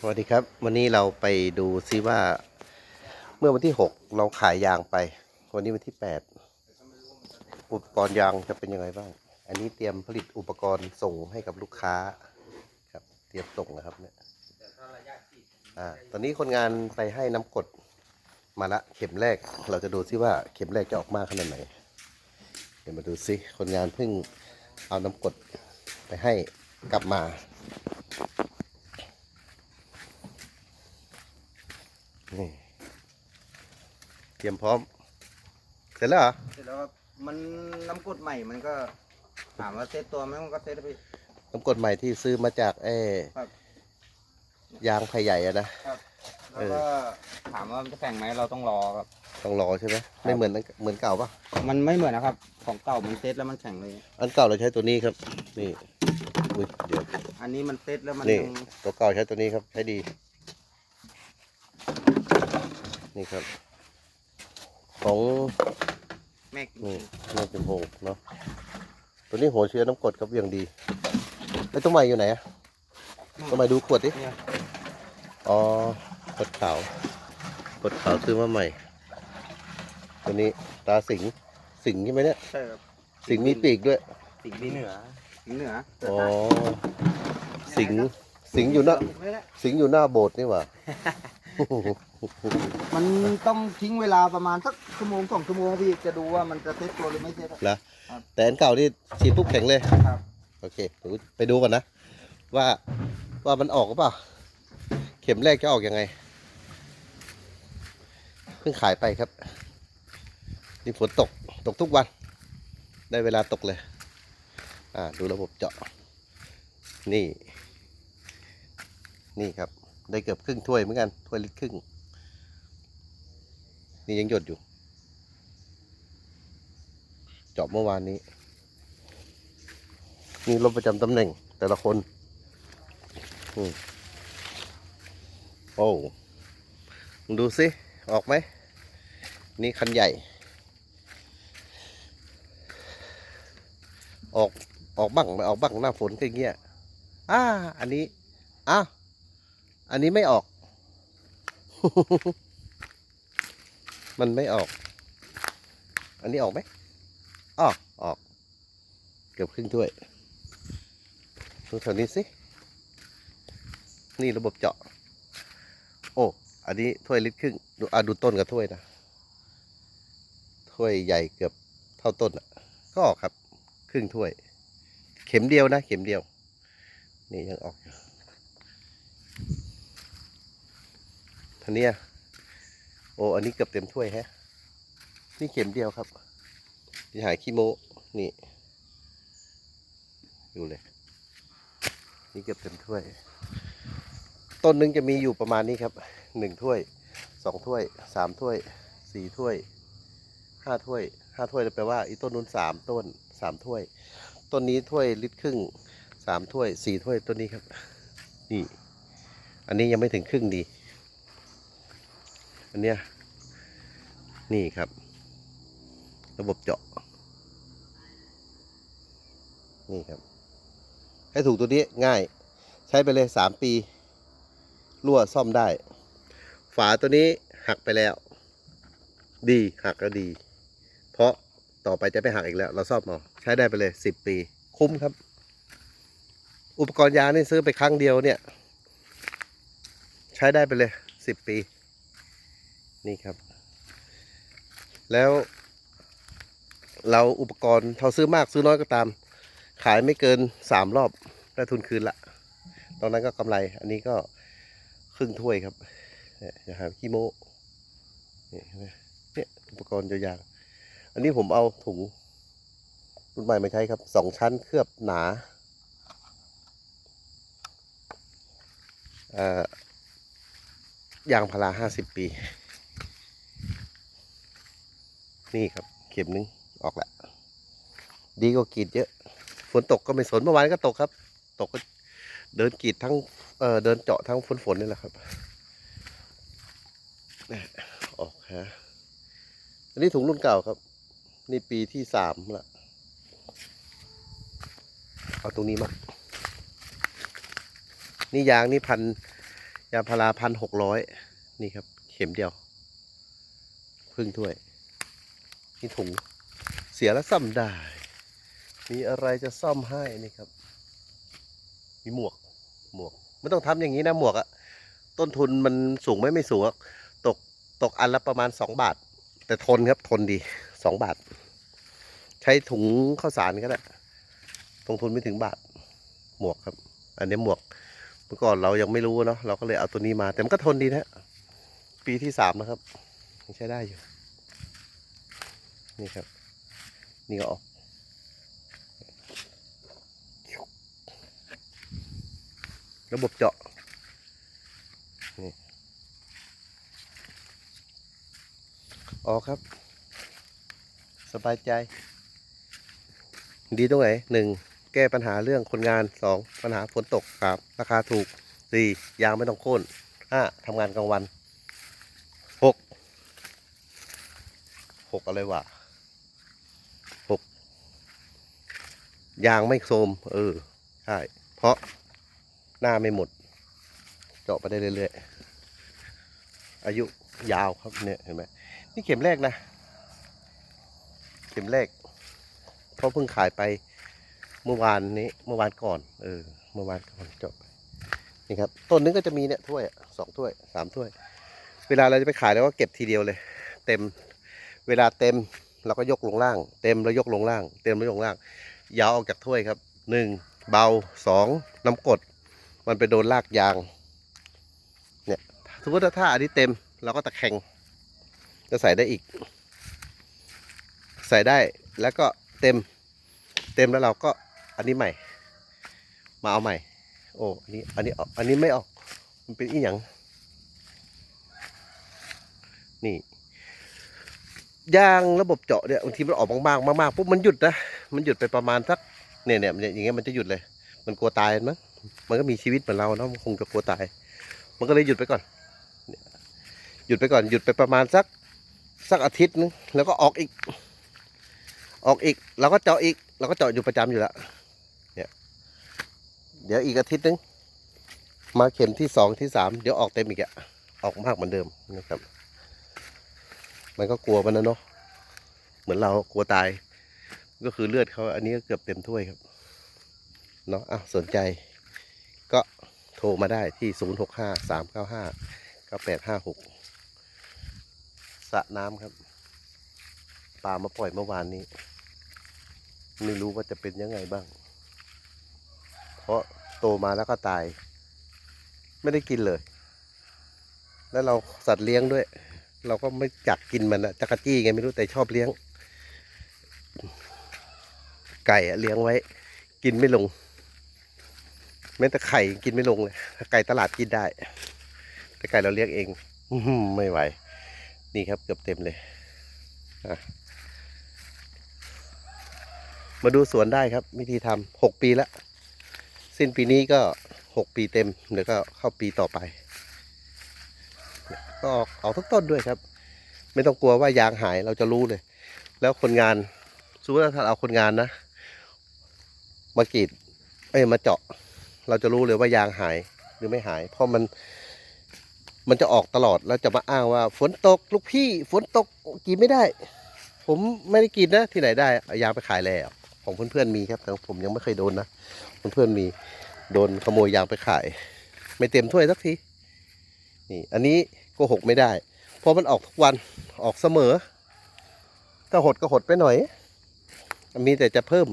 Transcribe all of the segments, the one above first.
สวัสดีครับ วันนี้เราไปดูซิว่า เมื่อวันที่ 6 เราขายยางไป วันนี้วันที่ 8 อุปกรณ์ยางจะเป็นยังไงบ้าง อันนี้เตรียมผลิตอุปกรณ์ส่งให้กับลูกค้าครับ เตรียมส่งนะครับเนี่ยอ่าตอนนี้คนงานไปให้น้ำกดมาละเข็มแรก เราจะดูซิว่าเข็มแรกจะออกมาขนาดไหน เดี๋ยวมาดูซิคนงานเพิ่งเอาน้ำกดไปให้กลับมา นี่เตรียมพร้อม เสร็จแล้วเหรอเสร็จแล้วครับมันน้ำกรดใหม่มันก็ถามว่าเซตตัวไหมมันก็เซตไป น้ำกรดใหม่ที่ซื้อมาจากไอ้ครับ ยางไผ่ใหญ่อะนะครับแล้วก็ถามว่ามันจะแข่งไหมเราต้องรอครับ ต้องรอใช่ไหมไม่เหมือนอันเหมือนเก่าปะมันไม่เหมือนนะครับ ของเก่ามันเซตแล้วมันแข็งเลย อันเก่าเราใช้ตัวนี้ครับ นี่ อุ้ยเดี๋ยว อันนี้มันเซตแล้วมันนี่ยังตัวเก่าใช้ตัวนี้ครับ ใช้ดี นี่ครับ ของแม็กนี่น่าเป็นโฮเนาะตัวนี้หัวเชื้อน้ำกรดครับอย่างดีแล้วตัวใหม่อยู่ไหนอะตัวใหม่ดูขวดดิเนี่ยอ๋อขวดขาวขวดขาวซื้อมาใหม่ ตัวนี้ตาสิงสิงใช่ไหมเนี่ยใช่ครับสิงมีปีกด้วย สิงที่เหนือสิงเหนืออ๋อสิงสิงอยู่หน้าไม่ได้สิงอยู่หน้าโบสถ์นี่หว่า มันต้องทิ้งเวลาประมาณสักชั่วโมงสองชั่วโมงพี่จะดูว่ามันจะเซตตัวหรือไม่เซตอะแล้วครับ แต่อันเก่านี่ฉีดปุ๊บแข็งเลยครับโอเคเดี๋ยวไปดูก่อนนะ ว่าว่ามันออกหรือเปล่า เข็มแรกจะออกยังไงเพิ่งขายไปครับ นี่ฝนตกตกทุกวัน ได้เวลาตกเลย อ่า ดูระบบเจาะ นี่ นี่ครับ ได้เกือบครึ่งถ้วยเหมือนกันถ้วยลิตรครึ่ง นี่ยังหยดอยู่เจาะเมื่อวานนี้ นี่รถประจำตำแหน่งแต่ละคนอโอ้ดูสิออกไหม นี่คันใหญ่ ออกออกบ้างไม่ออกบ้างหน้าฝนก็อย่างเงี้ยอ่าอันนี้อ้าว อันนี้ไม่ออก มันไม่ออก อันนี้ออกไหมออกออก เกือบครึ่งถ้วยดูแถวนี้สิ นี่ระบบเจาะ โอ้ อันนี้ถ้วยลิตรครึ่ง ดูอะดูต้นกับถ้วยนะ ถ้วยใหญ่เกือบเท่าต้นอะ ก็ออกครับ ครึ่งถ้วย เข็มเดียวนะ เข็มเดียว นี่ยังออกอยู่ ท่านี้ยโอ้อันนี้เกือบเต็มถ้วยแฮะ นี่เข็มเดียวครับที่หายขี้โมนี่ดูเลย นี่เกือบเต็มถ้วย ต้นหนึ่งจะมีอยู่ประมาณนี้ครับหนึ่งถ้วยสองถ้วยสามถ้วยสี่ถ้วยห้าถ้วยห้าถ้วยแปลว่าอีต้นนู้นสามต้นสามถ้วย ต้นนี้ถ้วยลิตรครึ่งสามถ้วยสี่ถ้วยต้นนี้ครับ นี่ อันนี้ยังไม่ถึงครึ่งดี อันเนี้ยนี่ครับ ระบบเจาะ นี่ครับ ให้ถูกตัวนี้ง่าย ใช้ไปเลยสามปี รั่วซ่อมได้ ฝาตัวนี้หักไปแล้ว ดีหักก็ดี เพราะต่อไปจะไม่หักอีกแล้ว เราซ่อมเอาใช้ได้ไปเลยสิบปี คุ้มครับ อุปกรณ์ยานี่ซื้อไปครั้งเดียวเนี่ย ใช้ได้ไปเลยสิบปี นี่ครับ แล้วเราอุปกรณ์เราซื้อมากซื้อน้อยก็ตาม ขายไม่เกินสามรอบได้ทุนคืนละตอนนั้นก็กำไร อันนี้ก็ครึ่งถ้วยครับเนี่ยอย่าหาขี้โมนี่เนี่ยอุปกรณ์ยาวๆอันนี้ผมเอาถุงรุ่นใหม่มาใช้ครับสองชั้นเคลือบหนาเอ่อยางพาราห้าสิบปี นี่ครับ เข็มหนึงออกล้วดีกว่ากรีดเยอะ ฝนตกก็ไม่สนเมื่อวานก็ตกครับ ตกก็เดินกรีดทั้งเออเดินเจาะทั้งฝนฝนนี่แหละครับนี่ออกฮะอันนี้ถุงรุ่นเก่าครับ นี่ปีที่สามละเอาตรงนี้มา นี่ยางนี่พันยางพาราพันหกร้อยนี่ครับ เข็มเดียวครึ่งถ้วย นี่ถุงเสียแล้วซ่อมได้ มีอะไรจะซ่อมให้นี่ครับ มีหมวกหมวกไม่ต้องทำอย่างนี้นะหมวกอะต้นทุนมันสูงไหมไม่สูงอกตกตกอันละประมาณสองบาท แต่ทนครับทนดีสองบาท ใช้ถุงข้าวสารก็ได้ลงทุนไม่ถึงบาทหมวกครับ อันนี้หมวกเมื่อก่อนเรายังไม่รู้เนาะเราก็เลยเอาตัวนี้มา แต่มันก็ทนดีนะ ปีที่สามนะครับใช้ได้อยู่ นี่ครับ นี่ก็ออกระบบเจาะนี่ออกครับ สบายใจ ดีตรงไหนหนึ่งแก้ปัญหาเรื่องคนงานสองปัญหาฝนตกสามราคาถูกสี่ยางไม่ต้องโค่นห้าทำงานกลางวันหกหกอะไรวะหก ยางไม่โทมเออ ใช่ เพราะหน้าไม่หมด เจาะไปได้เรื่อยๆ อายุยาวครับเนี่ยเห็นไหมนี่เข็มแรกนะ เข็มแรก เพราะเพิ่งขายไปเมื่อวานนี้ เมื่อวานก่อน เออ เมื่อวานก่อนจบไปนี่ครับ ต้นนึงก็จะมีเนี่ยถ้วยสองถ้วยสามถ้วย เวลาเราจะไปขายเราก็เก็บทีเดียวเลย เต็ม เวลาเต็มเราก็ยกลงล่าง เต็มแล้วยกลงล่าง เต็มแล้วยกลงล่าง ยาวออกจากถ้วยครับหนึ่งเบาสองน้ำกด มันไปโดนลากยาง เนี่ยสมมติถ้าอันนี้เต็มเราก็ตะแคงจะใส่ได้อีก ใส่ได้แล้วก็เต็ม เต็มแล้วเราก็อันนี้ใหม่ มาเอาใหม่ โอ้อันนี้อันนี้ออกอันนี้ไม่ออก มันเป็นอีหยังนี่ยางระบบเจาะเนี่ยบางทีมันออกมากๆมากๆปุ๊บมันหยุดนะ มันหยุดไปประมาณสักเนี่ยเนี่ยอย่างเงี้ยมันจะหยุดเลย มันกลัวตายมั้งมันก็มีชีวิตเหมือนเราเนาะมันคงจะกลัวตาย มันก็เลยหยุดไปก่อน หยุดไปก่อนหยุดไปประมาณสักสักอาทิตย์นึงแล้วก็ออกอีก ออกอีกเราก็เจาะอีกเราก็เจาะอยู่ประจำอยู่แล้วเนี่ยเดี๋ยวอีกอาทิตย์นึงมาเข็มที่สองที่สามเดี๋ยวออกเต็มอีกอะออกมากเหมือนเดิมนะครับ มันก็กลัวมันนะเนาะเหมือนเรากลัวตาย ก็คือเลือดเขาอันนี้ก็เกือบเต็มถ้วยครับเนาะอะสนใจก็โทรมาได้ที่ 0 6 5 3 9 5 9 8 5 6สระน้ำครับปลามาปล่อยเมื่อวานนี้ ไม่รู้ว่าจะเป็นยังไงบ้าง เพราะโตมาแล้วก็ตาย ไม่ได้กินเลย แล้วเราสัตว์เลี้ยงด้วย เราก็ไม่จักกินมันอะจักรจี้ไงไม่รู้แต่ชอบเลี้ยง ไก่เลี้ยงไว้ กินไม่ลง แม้แต่ไข่กินไม่ลงเลยไก่ตลาดกินได้ แต่ไก่เราเลี้ยงเองไม่ไหว นี่ครับเกือบเต็มเลยมาดูสวนได้ครับ วิธีทำหกปีแล้วสิ้นปีนี้ก็หกปีเต็มเดี๋ยวก็เข้าปีต่อไป ก็ออกออกทุกต้นด้วยครับ ไม่ต้องกลัวว่ายางหายเราจะรู้เลย แล้วคนงานสมมติว่าถ้าเอาคนงานนะ มากรีดเอ้ยมาเจาะ เราจะรู้เลยว่ายางหายหรือไม่หาย เพราะมันมันจะออกตลอดแล้วจะมาอ้างว่า ฝนตกลูกพี่ฝนตกกรีดไม่ได้ ผมไม่ได้กรีดนะที่ไหนได้เอายางไปขายแล้วของเพื่อนๆมีครับแต่ผมยังไม่เคยโดนนะเพื่อนๆมีโดนขโมยยางไปขาย ไม่เต็มถ้วยสักทีนี่ อันนี้โกหกไม่ได้เพราะมันออกทุกวันออกเสมอถ้าหดก็หดไปหน่อย มีแต่จะเพิ่ม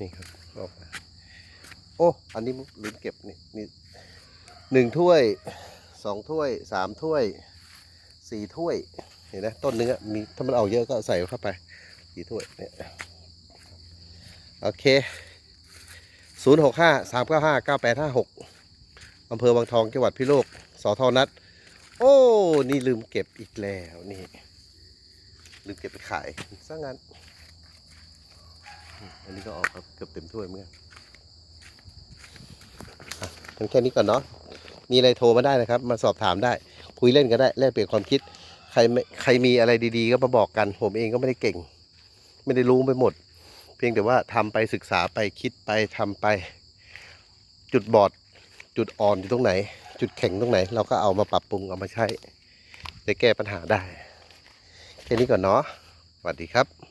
นี่ครับออกมาโอ้ อันนี้ลืมเก็บนี่นี่หนึ่งถ้วยสองถ้วยสามถ้วยสี่ถ้วยเห็นไหมต้นนึงอะมีถ้ามันเอาเยอะก็ใส่เข้าไปสี่ถ้วยเนี่ยโอเคศูนย์หกห้าสามเก้าห้าเก้าแปดห้าหกอำเภอวังทองจังหวัดพิโลกสอทอนัด โอ้ นี่ลืมเก็บอีกแล้วนี่ ลืมเก็บไปขายซะงั้น อันนี้ก็ออกครับเกือบเต็มถ้วยเมือนกันอะงั้นแค่นี้ก่อนเนาะ มีอะไรโทรมาได้นะครับ มาสอบถามได้ คุยเล่นก็ได้ แลกเปลี่ยนความคิด ใครไม่ใครมีอะไรดีๆ ก็มาบอกกัน ผมเองก็ไม่ได้เก่ง ไม่ได้รู้ไปหมด เพียงแต่ว่าทำไปศึกษาไปคิดไปทำไป จุดบอด จุดอ่อนอยู่ตรงไหน จุดแข็งตรงไหน เราก็เอามาปรับปรุงเอามาใช้จะแก้ปัญหาได้ แค่นี้ก่อนเนาะ สวัสดีครับ